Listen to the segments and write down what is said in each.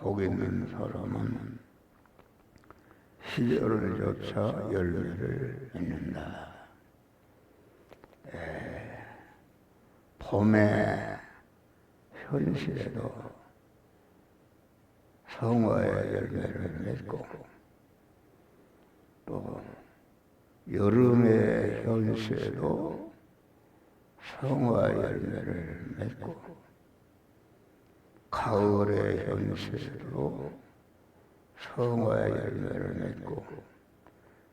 복 있는 사람은 시절을 겹쳐 열매를 맺는다. 에, 봄의 현실에도 성화의 열매를 맺고 또 여름의 현실에도 성화 열매를 맺고 가을의 현실에도 성화의 열매를 맺고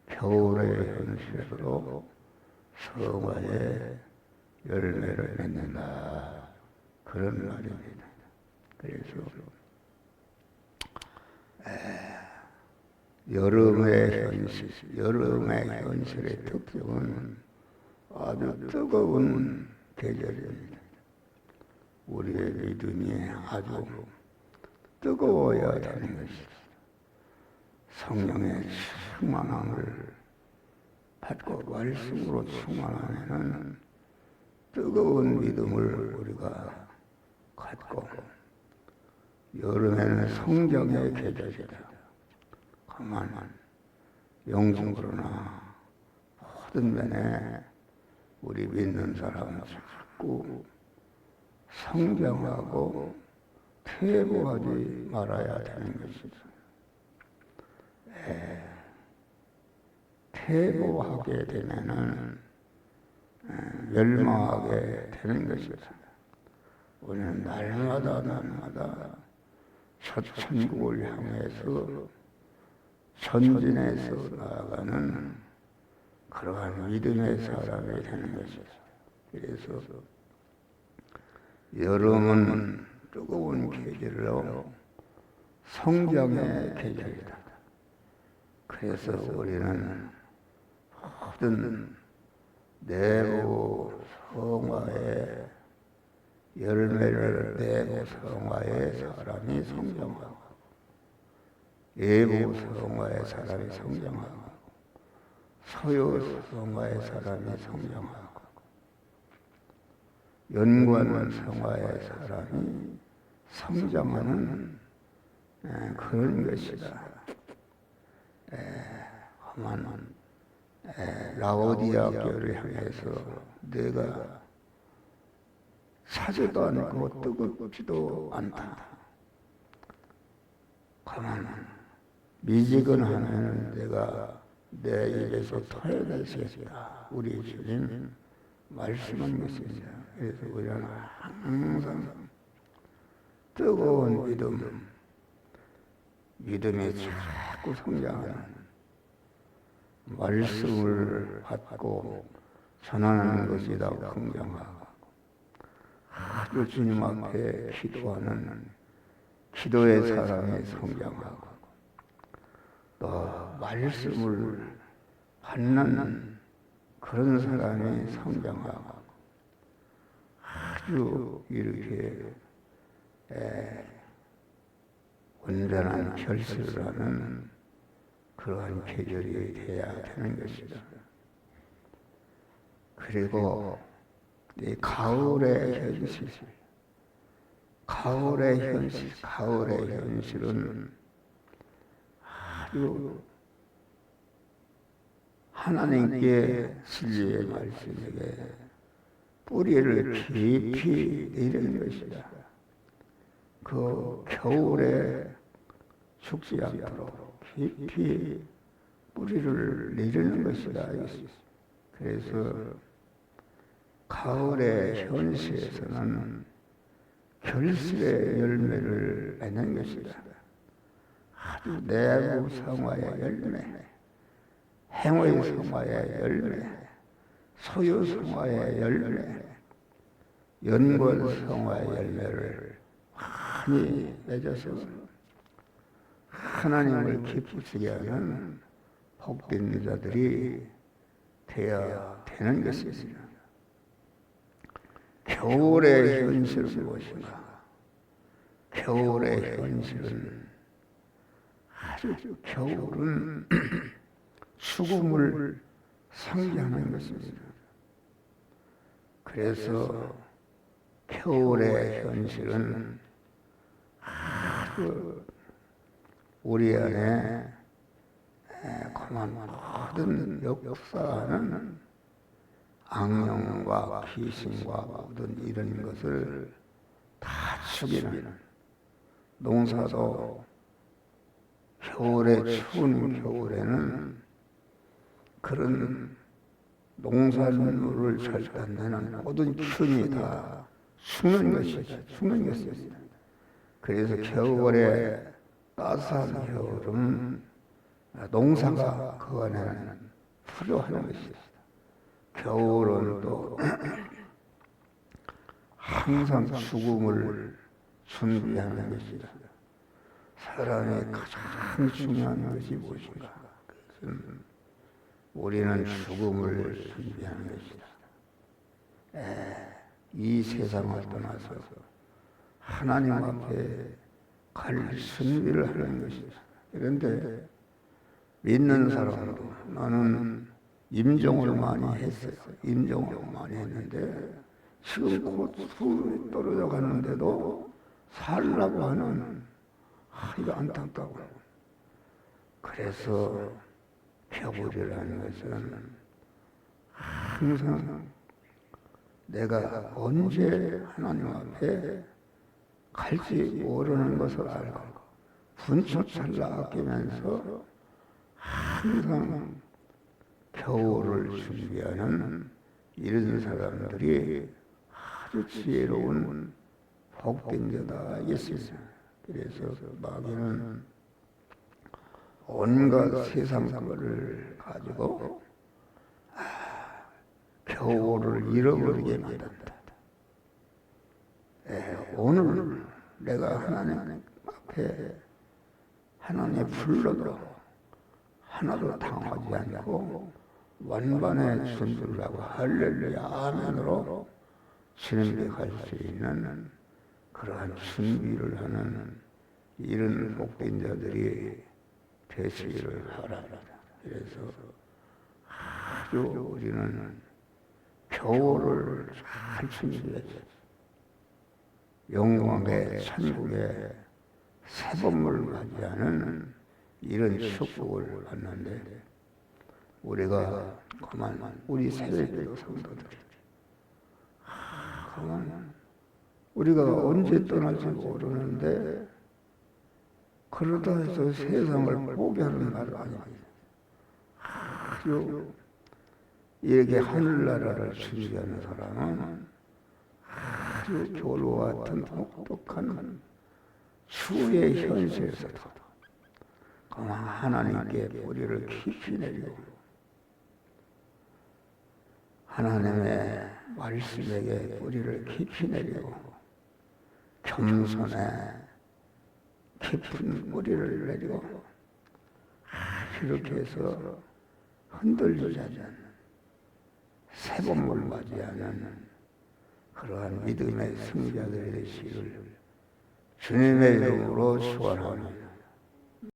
겨울의 현실에도 성화의 열매를 맺는다 그런 말입니다. 그래서 여름의 현실, 여름의 현실의 특징은 아주 뜨거운 계절입니다. 우리의 믿음이 아주 뜨거워야 되는 것이다. 성령의 충만함을 받고 말씀으로 충만하면은 뜨거운 믿음을 우리가 갖고 여름에는 성경의 계절이다. 가만 영적으로나 모든 면에 우리 믿는 사람은 자꾸 성경하고 퇴보하지 말아야 되는 것이다. 에, 퇴보하게 되면은 에, 멸망하게 되는 것이다. 우리는 날마다 날마다 첫 천국을 향해서 전진해서 나아가는 그러한 믿음의 사람이 되는 것이다. 그래서 여름은 뜨거운 계절로 성장의 계절이다. 그래서 우리는 모든 내부 성화의 열매를 내고 성화의 사람이 성장하고 예부 성화의 사람이 성장하고 서유 성화의 사람이 성장하고 연관 성화의 사람이 성장하는 에, 그런 것이다. 하만 라오디아 교를 향해서 내가 사지도 않고 뜨겁지도 않다. 가만 미지근하면 내가 내 입에서 터져내시겠다. 우리 주님 말씀한 것입니다. 그래서 우리는 항상 뜨거운 믿음, 믿음이 자꾸 성장하는 말씀을 받고 전하는 것이다 성장하고 아주 주님 앞에 기도하는 기도의 사람이 성장하고 또 말씀을 받는 그런 사람이 성장하고 아주 이렇게 에, 온전한 결실을 하는 그러한 계절이 돼야 되는 것이다. 그리고 이 가을의 현실, 가을의 현실, 가을의 현실은 아주 하나님께 진리의 말씀에게 뿌리를 깊이 내리는 것이다. 그 겨울에 죽지 않도록 깊이 뿌리를 내리는 것이다. 그래서 가을의 현시에서는 결실의 열매를 맺는 것이다. 아주 내부 성화의 열매, 행의 성화의 열매, 소유 성화의 열매, 연골 성화의 열매를 많이 맺어서 하나님을 기쁘시게 하는 복된 자들이 되어야 되는 것입니다. 겨울의 현실은 무엇인가? 겨울의 현실은 아주 겨울은 죽음을 상기하는 것입니다. 그래서 겨울의 현실은 아주 우리 안에 에, 그만 모든 역사하는 악령과 귀신과 모든 이런 것을 다 죽이는 농사도 겨울에 추운 겨울에는 그런 농산물을 절단내는 모든 기운이 다 죽는 것이죠. 죽는 것입니다. 그래서 겨울에 따스한 겨울은 농사가 그 안에는 필요한 것입니다. 겨울은 또 항상 죽음을 준비하는 것이다. 사람의 가장 중요한 것이 무엇인가? 우리는 죽음을 준비하는 것이다. 에, 이 세상을 떠나서 하나님 앞에 갈 준비를 하는 것이다. 그런데 믿는 사람도 나는 임종을 많이 했어요. 임종을 많이 했는데 지금 곧 수이 떨어져 가는데도 살라고 하는 아, 이거 안타까워. 그래서 표불이라는 것은 항상 내가 언제 하나님 앞에 갈지 모르는 것을 알고 분초찰나 아끼면서 항상 겨울을 준비하는 이런 사람들이 아주 지혜로운 복된 자다 있습니다. 그래서 마귀는 온갖 세상 것을 가지고 아, 겨울을 잃어버리게 만든다. 에, 오늘 내가 하나님 앞에 하나님의 불러도 하나도 당하지 않고 준비를 하고 할렐루야 아멘으로 갈수 있는 그러한 준비를 하는 이런 복된 자들이 되시기를 바랍니다. 그래서 아주 우리는 겨울을 잘 준비해서 영광의 천국의 새봄을 맞이하는 이런 축복을 받는데 우리가 그만 우리 세대의 성도들 아, 그만 우리가 언제 떠날지 모르는데 그러다 해서 세상을 포기하는 말 아닙니다. 아주 이렇게 하늘나라를 준비하는 사람은 아주 교로 같은 혹독한 추의 현실에서도 그만 하나님께 뿌리를 깊이 내리고 하나님의 말씀에게 뿌리를 깊이 내리고 겸손에 깊은 뿌리를 내리고 이렇게 해서 흔들리지 않는 새봄을 맞이하는 그러한 믿음의 승자들의 되시기를 주님의 이름으로 축원합니다.